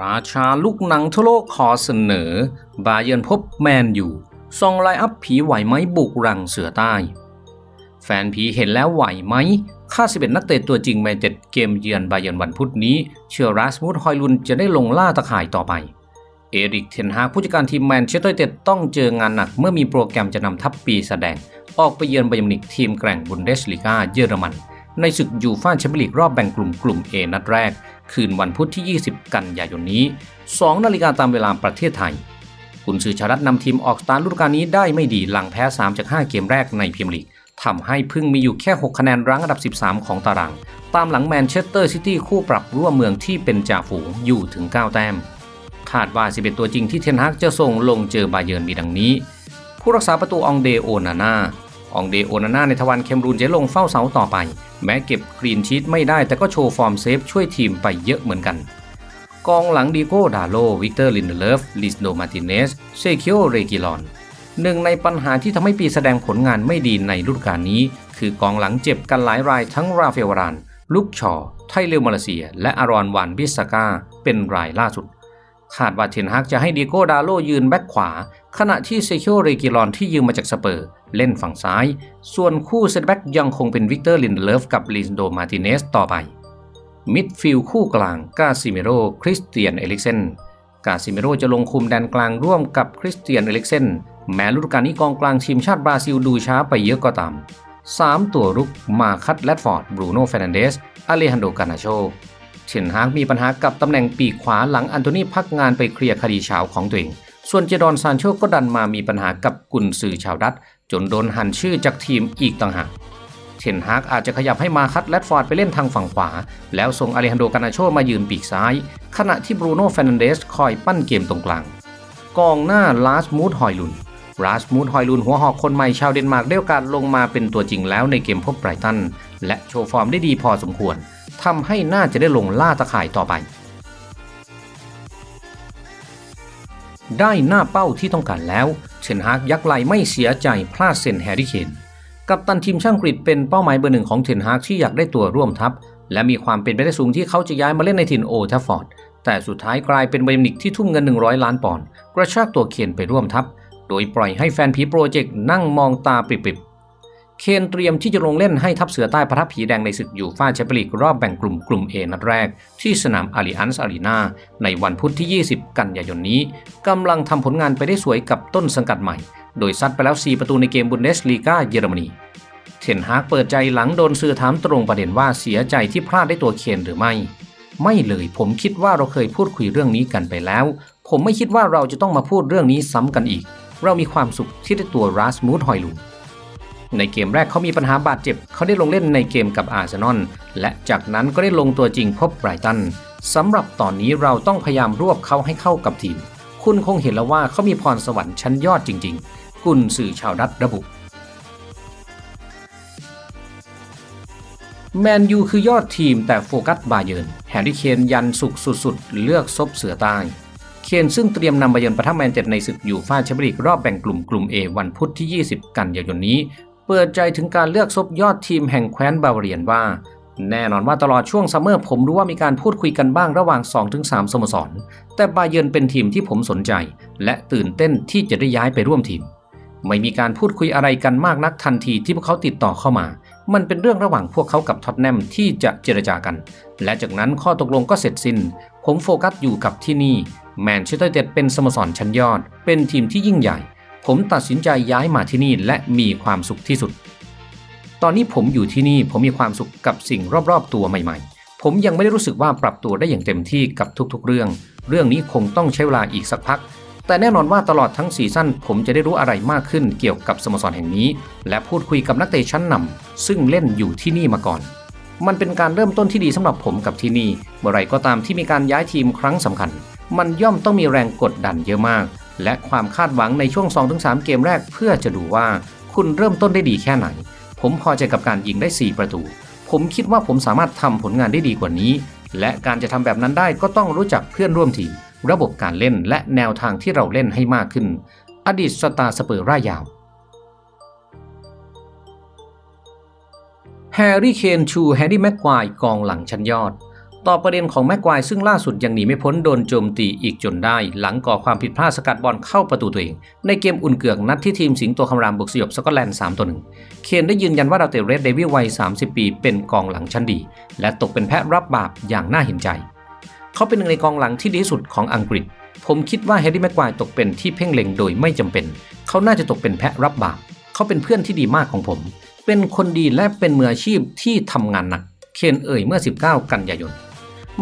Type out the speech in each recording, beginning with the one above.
ราชาลูกหนังทั่วโลกขอเสนอ บาเยิร์นพบแมนอยู่ซองไลอัพผีไหวไหมบุกรังเสือใต้ แฟนผีเห็นแล้วไหวไหมค่า11นักเตะตัวจริงแมนเจ็ดเกมเยือนบาเยิร์นวันพุธนี้ เชื่อรัสมุดฮอยลุนจะได้ลงล่าตะข่ายต่อไป เอริกเทนฮากผู้จัดการทีมแมนเชสเตอร์เต็ดต้องเจองานหนักเมื่อมีโปรแกรมจะนำทัพปีแสดง ออกไปเยือนไบเยร์นิกทีมแกร่งบุนเดสลีกาเยอรมัน ในศึกยูฟ่าแชมเปี้ยนลีกรอบแบ่งกลุ่มกลุ่ม A นัดแรก คืนวันพุธที่ 20 กันยายนนี้ 2 นาฬิกาตามเวลาประเทศไทยกุนซือชารัตนำทีมออกสตาร์ทฤดูกาลนี้ได้ไม่ดีหลังแพ้ 3 จาก 5 เกมแรกในพรีเมียร์ลีกทำให้พิ่งมีอยู่แค่ 6 คะแนนรั้งอันดับ 13 ของตาราง ตามหลังแมนเชสเตอร์ซิตี้คู่ปรับร่วมเมืองที่เป็นจ่าฝูงอยู่ถึง 9 แต้ม คาดว่า 11 ตัวจริงที่เทนฮักจะส่งลงเจอบาเยิร์นมีดังนี้ ผู้รักษาประตูองเดโอนาน่า องเดโอนาน่าในทวันเคมรูนจะลงเฝ้าเสาต่อไป แม้เก็บกรีนชีตไม่ได้แต่ก็โชว์ฟอร์มเซฟช่วยทีมไปเยอะเหมือนกัน กองหลังดีโก้ดาโล วิกเตอร์ลินเดเลฟ ลิสโดมาติเนส เซคิโอเรกิลอน หนึ่งในปัญหาที่ทำให้ปีแสดงผลงานไม่ดีในฤดูกาลนี้ คือกองหลังเจ็บกันหลายรายทั้งราเฟลวาราน ลุกชอ ไทเลวมาเลเซีย และอารอนวานบิสก้าเป็นรายล่าสุดคาดว่าเทนฮักจะให้ดีโก้ดาโลยืนแบ็คขวา ขณะที่เซคิโอเรกิลอนที่ยืมมาจากสเปอร์ เล่นฝั่งซ้าย ส่วนคู่เซตแบ็กยังคงเป็นวิกเตอร์ลินเดเลฟกับลินโดมาติเนสต่อไป มิดฟิลด์คู่กลางกาซิเมโรคริสเตียนเอลิกเซนกาซิเมโรจะลงคุมแดนกลางร่วมกับคริสเตียนเอลิกเซนแม้ฤดูกาลนี้กองกลางทีมชาติบราซิลดูช้าไปเยอะก็ตาม 3 ตัวรุกมาคัตแลดฟอร์ดบรูโน่เฟรนันเดสอเลฮันโดกานาโชเชนฮากมีปัญหากับตำแหน่งปีกขวาหลังอันโตนีพักงานไปเคลียร์คดีเฉาของตัวเอง ส่วนเจดอนซานโชก็ดันมามีปัญหากับกุนซือชาวดัตจนโดนหันชื่อจากทีมอีกต่างหากเทนฮากอาจจะขยับให้มาคัตแลดฟอร์ดไปเล่นทางฝั่งขวา แล้วส่งอเลฮันโดกานาโชมายืนปีกซ้าย ขณะที่บรูโน่เฟรนันเดสคอยปั้นเกมตรงกลาง กองหน้าลาสมูดฮอยลุนลาสมูดฮอยลุนหัวหอกคนใหม่ชาวเดนมาร์กได้โอกาสลงมาเป็นตัวจริงแล้วในเกมพบไบรตันและโชว์ฟอร์มได้ดีพอสมควรทำให้น่าจะได้ลงล่าตะข่ายต่อไป ได้หน้าเป้าที่ต้องการแล้ว เชนฮากยักไหลไม่เสียใจพลาดเซนแฮร์รี่เคนกัปตันทีมช่างกรีดเป็นเป้าหมายเบอร์หนึ่งของเทนฮากที่อยากได้ตัวร่วมทัพ และมีความเป็นไปได้สูงที่เขาจะย้ายมาเล่นในถิ่นโอทัฟฟอร์ด แต่สุดท้ายกลายเป็นเบรนิกที่ทุ่มเงิน 100 ล้านปอนด์กระชากตัวเคนไปร่วมทัพ โดยปล่อยให้แฟนผีโปรเจกต์นั่งมองตาปริบ เคนเตรียมที่จะลงเล่นให้ทัพเสือใต้ประทับผีแดงในศึกยูฟ่าแชมเปี้ยนลีกรอบแบ่งกลุ่มกลุ่ม A นัดแรก ที่สนามอาริอันส์อารีนาในวันพุธที่ 20 กันยายนนี้ กำลังทำผลงานไปได้สวยกับต้นสังกัดใหม่ โดยซัดไปแล้ว 4 ประตูในเกมบุนเดสลีกาเยอรมนีเทนฮากเปิดใจหลังโดนสื่อถามตรงประเด็นว่าเสียใจที่พลาดได้ตัวเคนหรือไม่ ไม่เลยผมคิดว่าเราเคยพูดคุยเรื่องนี้กันไปแล้ว ผมไม่คิดว่าเราจะต้องมาพูดเรื่องนี้ซ้ำกันอีก เรามีความสุขที่ได้ตัวราสมูดฮอยลุน ในเกมแรกเขามีปัญหาบาดเจ็บ เขาได้ลงเล่นในเกมกับอาร์เซนอลและจากนั้นก็ได้ลงตัวจริงพบไบรตันสำหรับตอนนี้เราต้องพยายามรวบเขาให้เข้ากับทีม คุณคงเห็นแล้วว่าเขามีพรสวรรค์ชั้นยอดจริง ๆ กุนสื่อชาวดัตระบุแมนยูคือยอดทีมแต่โฟกัสบาเยินแฮร์รี่เคนยันสุกสุดๆ เลือกซบเสือใต้เคนซึ่งเตรียมนำบาเยินประทับแมนเจ็ดในศึกยูฟ่าแชมเปี้ยนลีกรอบแบ่งกลุ่มกลุ่ม A วันพุธที่ 20 กันยายนนี้ เปิดใจถึงการเลือกซบยอดทีมแห่งแคว้นบาวาเรียนว่า แน่นอนว่าตลอดช่วงซัมเมอร์ผมรู้ว่ามีการพูดคุยกันบ้างระหว่าง 2-3 สโมสร แต่บาเยินเป็นทีมที่ผมสนใจ และตื่นเต้นที่จะได้ย้ายไปร่วมทีม ไม่มีการพูดคุยอะไรกันมากนักทันทีที่พวกเขาติดต่อเข้ามา มันเป็นเรื่องระหว่างพวกเขากับท็อตแนมที่จะเจรจากัน และจากนั้นข้อตกลงก็เสร็จสิ้น ผมโฟกัสอยู่กับที่นี่แมนเชสเตอร์ยูไนเต็ดเป็นสโมสรชั้นยอด เป็นทีมที่ยิ่งใหญ่ ผมตัดสินใจย้ายมาที่นี่และมีความสุขที่สุด ตอนนี้ผมอยู่ที่นี่ผมมีความสุขกับสิ่งรอบๆตัวใหม่ๆ ผมยังไม่ได้รู้สึกว่าปรับตัวได้อย่างเต็มที่กับทุกๆเรื่อง เรื่องนี้คงต้องใช้เวลาอีกสักพัก แต่แน่นอนว่าตลอดทั้งซีซั่นผมจะได้รู้อะไรมากขึ้นเกี่ยวกับสโมสรแห่งนี้ และพูดคุยกับนักเตะชั้นนำซึ่งเล่นอยู่ที่นี่มาก่อน มันเป็นการเริ่มต้นที่ดีสำหรับผมกับที่นี่ เมื่อไรก็ตามที่มีการย้ายทีมครั้งสำคัญ มันย่อมต้องมีแรงกดดันเยอะมาก และความคาดหวังในช่วง 2-3 เกมแรกเพื่อจะดูว่าคุณเริ่มต้นได้ดีแค่ไหน ผมพอใจกับการยิงได้ 4 ประตู ผมคิดว่าผมสามารถทำผลงานได้ดีกว่านี้ และการจะทำแบบนั้นได้ก็ต้องรู้จักเพื่อนร่วมทีม ระบบการเล่นและแนวทางที่เราเล่นให้มากขึ้น อดีตสตาร์สเปอร์ร่ายยาวแฮร์รี่เคนชูแฮร์รี่แม็กควายกองหลังชั้นยอด ต่อประเด็นของแม็กควายซึ่งล่าสุดยังหนีไม่พ้นโดนโจมตีอีกจนได้ หลังก่อความผิดพลาดสกัดบอลเข้าประตูตัวเอง ในเกมอุ่นเกือกนัดที่ทีมสิงโตคำรามบุกสยบสกอตแลนด์3ต่อ1เคนได้ยืนยันว่าดาวเตะเรดเดวิลวัย 30 ปี เป็นกองหลังชั้นดี และตกเป็นแพะรับบาปอย่างน่าเห็นใจ เขาเป็นหนึ่งในกองหลังที่ดีที่สุดของอังกฤษ ผมคิดว่าแฮร์รี่แม็กควายตกเป็นที่เพ่งเล็งโดยไม่จำเป็น เขาน่าจะตกเป็นแพะรับบาปเขาเป็นเพื่อนที่ดีมากของผม เป็นคนดีและเป็นมืออาชีพที่ทำงานหนัก เคนเอ่ยเมื่อ 19 กันยายน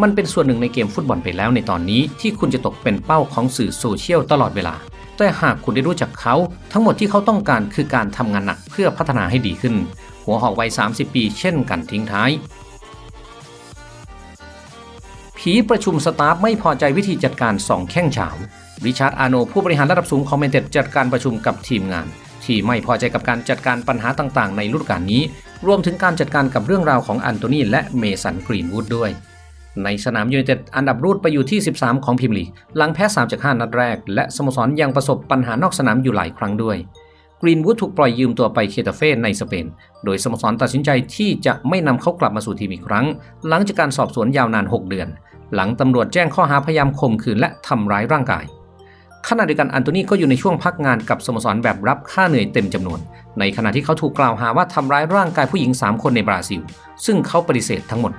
มันเป็นส่วนหนึ่งในเกมฟุตบอลไปแล้วในตอนนี้ที่คุณจะตกเป็นเป้าของสื่อโซเชียลตลอดเวลา แต่หากคุณได้รู้จักเขา ทั้งหมดที่เขาต้องการคือการทำงานหนักเพื่อพัฒนาให้ดีขึ้น หัวหอกวัย 30 ปีเช่นกันทิ้งท้ายผีประชุมสตาฟไม่พอใจวิธีจัดการสองแข้งเฉาริชาร์ดอาโน ผู้บริหารระดับสูงของเมนเต็ดจัดการประชุมกับทีมงาน ที่ไม่พอใจกับการจัดการปัญหาต่างๆ ในฤดูกาลนี้ รวมถึงการจัดการกับเรื่องราวของอันโตนีและเมสันกรีนวูดด้วย ในสนามยูไนเต็ดอันดับรูดไปอยู่ที่ 13 ของพรีเมียร์ลีกหลังแพ้ 3 จาก 5 นัดแรก และสโมสรยังประสบปัญหานอกสนามอยู่หลายครั้งด้วย กรีนวูดถูกปล่อยยืมตัวไปเคตาเฟ่ในสเปน โดยสโมสรตัดสินใจที่จะไม่นำเขากลับมาสู่ทีมอีกครั้ง หลังจากการสอบสวนยาวนาน 6 เดือน หลังตำรวจแจ้งข้อหาพยายามข่มขืนและทำร้ายร่างกายขณะเดียวกันอันโตนีก็อยู่ในช่วงพักงานกับสโมสรแบบรับค่าเหนื่อยเต็มจำนวน ในขณะที่เขาถูกกล่าวหาว่าทำร้ายร่างกายผู้หญิง 3 คนในบราซิล ซึ่งเขาปฏิเสธทั้งหมด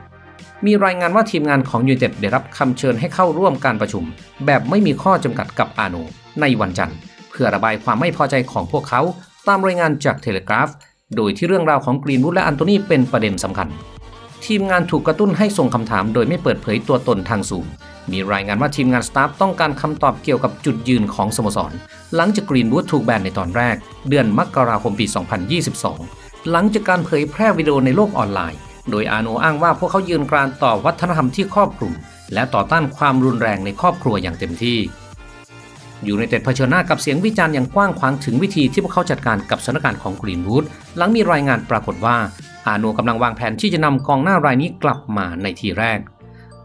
มีรายงานว่าทีมงานของยูไนเต็ดได้รับคำเชิญให้เข้าร่วมการประชุม แบบไม่มีข้อจำกัดกับอาโนในวันจันทร์ เพื่อระบายความไม่พอใจของพวกเขา ตามรายงานจากเทเลกราฟ โดยที่เรื่องราวของกรีนวูดและอันโตนีเป็นประเด็นสำคัญ ทีมงานถูกกระตุ้นให้ส่งคำถามโดยไม่เปิดเผยตัวตนทางซูมมีรายงานว่าทีมงานสตาฟต้องการคำตอบเกี่ยวกับจุดยืนของสโมสร หลังจากกรีนวูดถูกแบนในตอนแรก เดือนมกราคมปี 2022 หลังจากการเผยแพร่วิดีโอในโลกออนไลน์ โดยอาโนอ้างว่าพวกเขายืนกรานต่อวัฒนธรรมที่ครอบคลุม และต่อต้านความรุนแรงในครอบครัวอย่างเต็มที่ อยู่ในเต็ดเผชิญหน้ากับเสียงวิจารณ์อย่างกว้างขวางถึงวิธีที่พวกเขาจัดการกับสถานการณ์ของกรีนวูดหลังมีรายงานปรากฏว่าอาโนกำลังวางแผนที่จะนำกองหน้ารายนี้กลับมาในทีแรก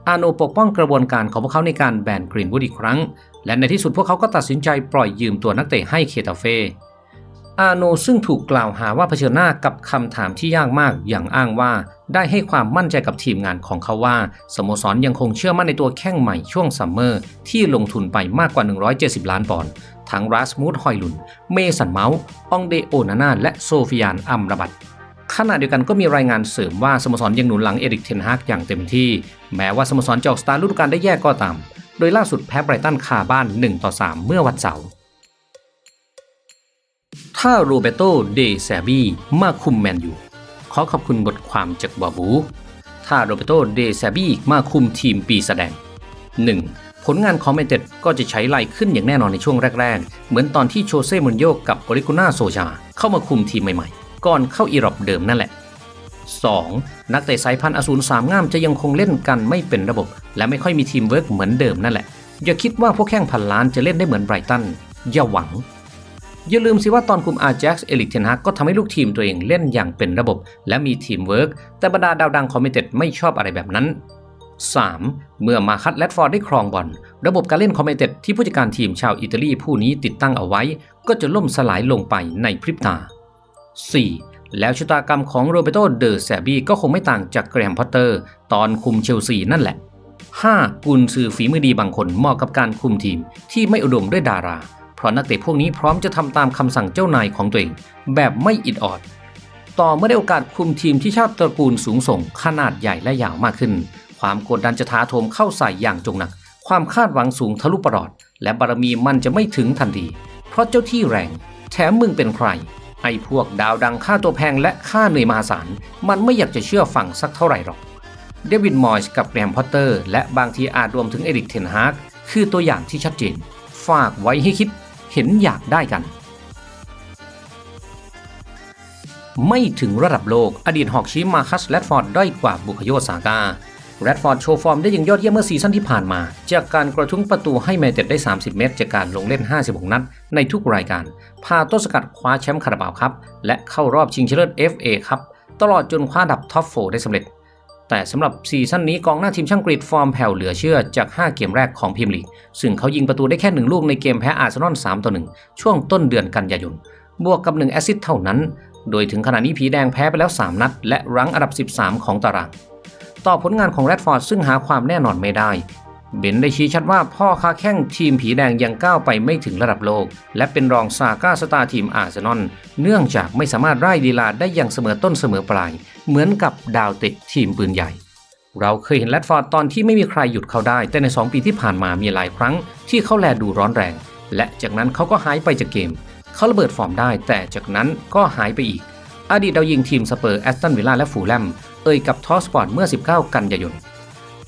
อาโนปกป้องกระบวนการของพวกเขาในการแบนกรีนวูดอีกครั้ง และในที่สุดพวกเขาก็ตัดสินใจปล่อยยืมตัวนักเตะให้เคตาเฟ่ อาโนซึ่งถูกกล่าวหาว่าเผชิญหน้ากับคำถามที่ยากมากอย่างอ้างว่าได้ให้ความมั่นใจกับทีมงานของเขาว่า สโมสรยังคงเชื่อมั่นในตัวแข้งใหม่ช่วงซัมเมอร์ ที่ลงทุนไปมากกว่า 170 ล้านปอนด์ทั้งรัสมูดฮอยลุน เมสันเมาส์องเดโอนานาและโซฟิยานอัมราบัตขณะเดียวกันก็มีรายงานเสริมว่าสโมสรยังหนุนหลังเอริกเทนฮากอย่างเต็มที่ แม้ว่าสโมสรจะออกสตาร์ทฤดูกาลได้แย่ก็ตาม โดยล่าสุดแพ้ไบรตันคาบ้าน1ต่อ3เมื่อวันเสาร์ ถ้าโรเบโตเดแซบีมาคุมแมนยูขอขอบคุณบทความจากบาบู ถ้าโรเบโตเดแซบีมาคุมทีมปีแสดง 1. ผลงานของแมนเต็ดก็จะใช้ไล่ขึ้นอย่างแน่นอนในช่วงแรก ๆ เหมือนตอนที่โชเซ่มุนโยกับโอริกุน่าโซชา เข้ามาคุมทีมใหม่ๆ ก่อนเข้าอีรอบเดิมนั่นแหละ 2. นักเตะสายพันธุ์อสูรสามง่ามจะยังคงเล่นกันไม่เป็นระบบ และไม่ค่อยมีทีมเวิร์กเหมือนเดิมนั่นแหละ อย่าคิดว่าพวกแข้งพันล้านจะเล่นได้เหมือนไบรตันอย่าหวัง อย่าลืมสิว่าตอนคุมอาแจ็กซ์เอลิกเทนฮักก็ทำให้ลูกทีมตัวเองเล่นอย่างเป็นระบบ และมีทีมเวิร์กแต่บรรดาดาวดังคอมเมเต็ดไม่ชอบอะไรแบบนั้น 3. เมื่อมาคัตแลดฟอร์ดได้ครองบอลระบบการเล่นคอมเมเต็ดที่ผู้จัดการทีมชาวอิตาลีผู้นี้ติดตั้งเอาไว้ ก็จะล่มสลายลงไปในพริบตา 4. แล้วชะตากรรมของโรเบโตเดอแซบีก็คงไม่ต่างจากแกรมพอตเตอร์ ตอนคุมเชลซีนั่นแหละ 5. กุนซือฝีมือดีบางคนเหมาะกับการคุมทีมที่ไม่อุดมด้วยดารา เพราะนักเตะพวกนี้พร้อมจะทำตามคำสั่งเจ้านายของตัวเอง แบบไม่อิดออด ต่อเมื่อได้โอกาสคุมทีมที่ชาติตระกูลสูงส่ง ขนาดใหญ่และยาวมากขึ้น ความกดดันจะท้าโถมเข้าใส่อย่างจงหนัก ความคาดหวังสูงทะลุประหลอด และบารมีมันจะไม่ถึงทันที เพราะเจ้าที่แรง แถมมึงเป็นใคร ไอ้พวกดาวดังค่าตัวแพงและค่าเหนื่อยมหาศาล มันไม่อยากจะเชื่อฟังสักเท่าไหร่หรอก เดวิดมอยส์กับแกรมพอตเตอร์ และบางทีอาจรวมถึงเอริกเทนฮากคือตัวอย่างที่ชัดเจน ฝากไว้ให้คิด เห็นอยากได้กัน ไม่ถึงระดับโลก อดีตหอกชี้มาคัสแรดฟอร์ดด้อยกว่าบุคโยซาก้าแรดฟอร์ดโชว์ฟอร์มได้อย่างยอดเยี่ยมเมื่อซีซั่นที่ผ่านมา จากการกระทุ้งประตูให้แมนเต็ดได้ 30 เมตร จากการลงเล่น 56 นัด ในทุกรายการ พาต้นสกัดคว้าแชมป์คาราบาวครับ และเข้ารอบชิงชนะเลิศ FA ครับ ตลอดจนคว้าดับท็อปโฟได้สำเร็จ แต่สำหรับซีซั่นนี้กองหน้าทีมช่างกรีดฟอร์มแผ่วเหลือเชื่อจาก 5 เกมแรกของพิมลีก ซึ่งเขายิงประตูได้แค่ 1 ลูกในเกมแพ้อาร์เซนอล3ต่อ1ช่วงต้นเดือนกันยายน บวกกับ 1 แอซิสเท่านั้น โดยถึงขณะนี้ผีแดงแพ้ไปแล้ว 3 นัด และรั้งอันดับ 13 ของตาราง ต่อผลงานของแรดฟอร์ดซึ่งหาความแน่นอนไม่ได้ เบนได้ชี้ชัดว่าพ่อค้าแข้งทีมผีแดงยังก้าวไปไม่ถึงระดับโลก และเป็นรองซาก้าสตาร์ทีมอาร์เซนอลเนื่องจากไม่สามารถไล่ดีลาได้อย่างเสมอต้นเสมอปลาย เหมือนกับดาวเตะทีมปืนใหญ่ เราเคยเห็นแรดฟอร์ดตอนที่ไม่มีใครหยุดเขาได้ แต่ใน 2 ปีที่ผ่านมามีหลายครั้ง ที่เขาแลดูร้อนแรง และจากนั้นเขาก็หายไปจากเกม เขาระเบิดฟอร์มได้ แต่จากนั้นก็หายไปอีก อดีตดาวยิงทีมสเปอร์แอสตันวิลล่าและฟูลแลมเอ่ยกับทอสปอร์ตเมื่อ 19 กันยายน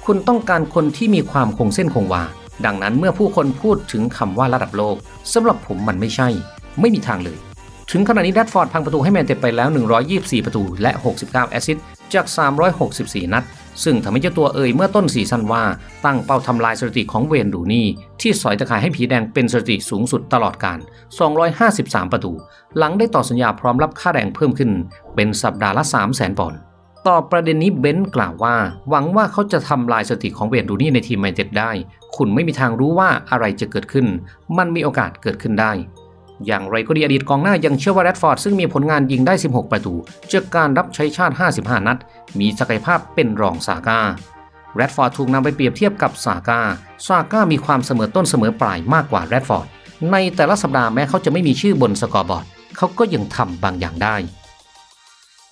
คุณต้องการคนที่มีความคงเส้นคงวา ดังนั้นเมื่อผู้คนพูดถึงคำว่าระดับโลกสำหรับผมมันไม่ใช่ ไม่มีทางเลย ถึงขณะนี้แรดฟอร์ดพังประตูให้แมนเต็ดไปแล้ว 124 ประตูและ 69 แอสซิสต์จาก 364 นัด ซึ่งทำให้เจ้าตัวเอ่ยเมื่อต้นซีซั่นว่า ตั้งเป้าทำลายสถิติของเวนดูนี่ ที่สอยตะข่ายให้ผีแดงเป็นสถิติสูงสุดตลอดการ 253 ประตู หลังได้ต่อสัญญาพร้อมรับค่าแรงเพิ่มขึ้น เป็นสัปดาห์ละ 300,000ปอนด์ ต่อประเด็นนี้เบนซ์กล่าวว่า หวังว่าเขาจะทำลายสถิติของเวนดูนี่ในทีมแมนเต็ดได้ คุณไม่มีทางรู้ว่าอะไรจะเกิดขึ้น มันมีโอกาสเกิดขึ้นได้ อย่างไรก็ดีอดีตกองหน้ายังเชื่อว่าแรดฟอร์ดซึ่งมีผลงานยิงได้ 16 ประตูจากการรับใช้ชาติ 55 นัด มีศักยภาพเป็นรองซาก้าแรดฟอร์ดถูกนำไปเปรียบเทียบกับซาก้าซาก้ามีความเสมอต้นเสมอปลายมากกว่าแรดฟอร์ดในแต่ละสัปดาห์แม้เขาจะไม่มีชื่อบนสกอร์บอร์ดเขาก็ยังทำบางอย่างได้